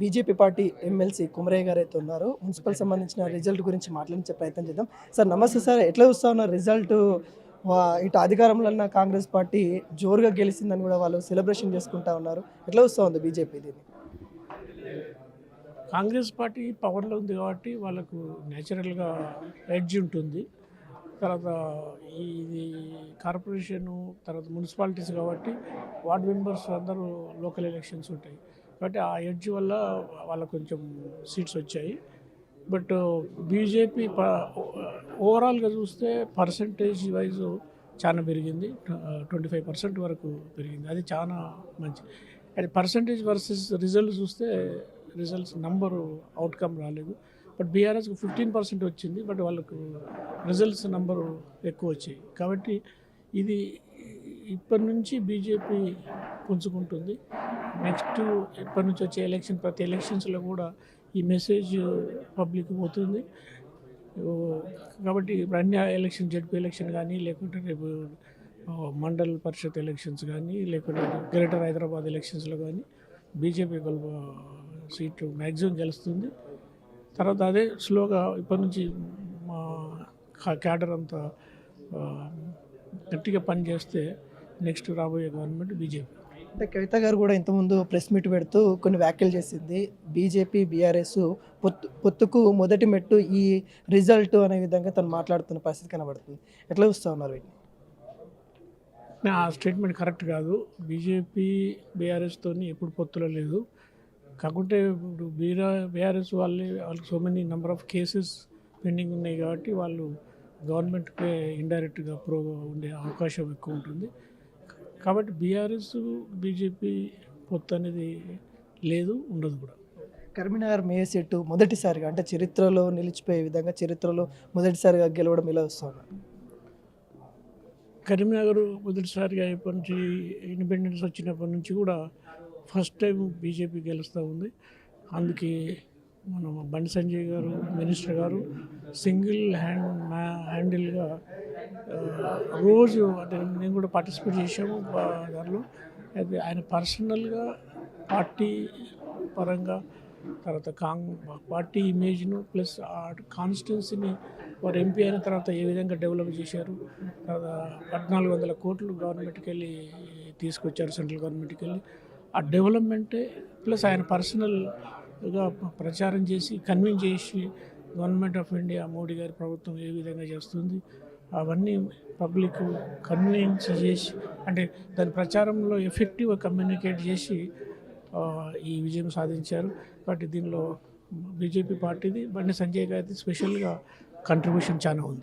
BJP party MLC Kumaraiah గారు అయితే ఉన్నారు. మున్సిపల్ సంబంధించిన రిజల్ట్ గురించి మాట్లాడించే ప్రయత్నం చేద్దాం. సార్ నమస్తే సార్. ఎట్లా చూస్తా ఉన్నారు రిజల్ట్? ఇటు అధికారంలో ఉన్న కాంగ్రెస్ పార్టీ జోరుగా గెలిచిందని కూడా వాళ్ళు సెలబ్రేషన్ చేసుకుంటా ఉన్నారు. ఎట్లా చూస్తా ఉంది బీజేపీ దీన్ని? కాంగ్రెస్ పార్టీ పవర్లో ఉంది కాబట్టి వాళ్ళకు న్యాచురల్గా ఎడ్జ్ ఉంటుంది. తర్వాత ఇది కార్పొరేషను తర్వాత మున్సిపాలిటీస్ కాబట్టి వార్డ్ మెంబర్స్ అందరూ లోకల్ ఎలక్షన్స్ ఉంటాయి. కాబట్టి ఆ ఎడ్జ్ వల్ల వాళ్ళకు కొంచెం సీట్స్ వచ్చాయి. బట్ బీజేపీ ఓవరాల్గా చూస్తే పర్సంటేజ్ వైజ్ చాలా పెరిగింది. ట్వంటీ ఫైవ్ పర్సెంట్ వరకు పెరిగింది. అది చాలా మంచి. అది పర్సంటేజ్ వర్సెస్ రిజల్ట్ చూస్తే రిజల్ట్స్ నంబరు అవుట్కమ్ రాలేదు. బట్ బీఆర్ఎస్కి ఫిఫ్టీన్ పర్సెంట్ వచ్చింది. బట్ వాళ్ళకు రిజల్ట్స్ నంబరు ఎక్కువ వచ్చాయి. కాబట్టి ఇది ఇప్పటి నుంచి బీజేపీ పుంజుకుంటుంది. నెక్స్ట్ ఇప్పటి నుంచి వచ్చే ఎలక్షన్ ప్రతి ఎలక్షన్స్లో కూడా ఈ మెసేజ్ పబ్లిక్ పోతుంది. కాబట్టి ఇప్పుడు అన్ని ఎలక్షన్ జడ్పీ ఎలక్షన్ కానీ లేకుంటే రేపు మండల్ పరిషత్ ఎలక్షన్స్ కానీ లేకుంటే గ్రేటర్ హైదరాబాద్ ఎలక్షన్స్లో కానీ బీజేపీ గొల్ప సీటు మ్యాక్సిమం గెలుస్తుంది. తర్వాత అదే స్లోగా ఇప్పటి నుంచి మా క్యాడర్ అంతా గట్టిగా పనిచేస్తే నెక్స్ట్ రాబోయే గవర్నమెంట్ బీజేపీ. అంటే కవిత గారు కూడా ఇంతకుముందు ప్రెస్ మీట్ పెడుతూ కొన్ని వ్యాఖ్యలు చేసింది. బీజేపీ బీఆర్ఎస్ పొత్తు పొత్తుకు మొదటి మెట్టు ఈ రిజల్ట్ అనే విధంగా తను మాట్లాడుతున్న పరిస్థితి కనబడుతుంది. ఎట్లా చూస్తా ఉన్నారు వీటిని? నా ఆ స్టేట్మెంట్ కరెక్ట్ కాదు. బీజేపీ బీఆర్ఎస్తో ఎప్పుడు పొత్తులో లేదు. కాకుంటే ఇప్పుడు బీఆర్ బీఆర్ఎస్ వాళ్ళే వాళ్ళకి so many number of cases pending ఉన్నాయి కాబట్టి వాళ్ళు గవర్నమెంట్కే ఇండైరెక్ట్గా ప్రో ఉండే అవకాశం ఎక్కువ ఉంటుంది. కాబట్టి బీఆర్ఎస్ బీజేపీ పొత్తు అనేది లేదు ఉండదు కూడా. కరీంనగర్ మేయర్ సీటు మొదటిసారిగా అంటే చరిత్రలో నిలిచిపోయే విధంగా చరిత్రలో మొదటిసారిగా గెలవడం ఇలా వస్తా ఉన్నారు కరీంనగర్ మొదటిసారిగా ఇప్పటి నుంచి ఇండిపెండెన్స్ వచ్చినప్పటి నుంచి కూడా ఫస్ట్ టైం బీజేపీ గెలుస్తూ ఉంది. అందుకే మన బండి సంజయ్ గారు మినిస్టర్ గారు సింగిల్ హ్యాండ్ హ్యాండిల్గా రోజు అంటే నేను కూడా పార్టిసిపేట్ చేశాము దానిలో అయితే ఆయన పర్సనల్గా పార్టీ పరంగా తర్వాత కాంగ్ పార్టీ ఇమేజ్ను ప్లస్ ఆ కాన్స్టిట్యున్సీని వారు ఎంపీ అయిన తర్వాత ఏ విధంగా డెవలప్ చేశారు తర్వాత పద్నాలుగు వందల కోట్లు గవర్నమెంట్కి వెళ్ళి తీసుకొచ్చారు సెంట్రల్ గవర్నమెంట్కి వెళ్ళి. ఆ డెవలప్మెంటే ప్లస్ ఆయన పర్సనల్ ప్రచారం చేసి కన్విన్స్ చేసి గవర్నమెంట్ ఆఫ్ ఇండియా మోడీ గారి ప్రభుత్వం ఏ విధంగా చేస్తుంది అవన్నీ పబ్లిక్ కన్విన్స్ చేసి అంటే దాని ప్రచారంలో ఎఫెక్టివ్గా కమ్యూనికేట్ చేసి ఈ విజయం సాధించారు. కాబట్టి దీనిలో బీజేపీ పార్టీది బండి సంజయ్ గారిది స్పెషల్గా కంట్రిబ్యూషన్ చాలా ఉంది.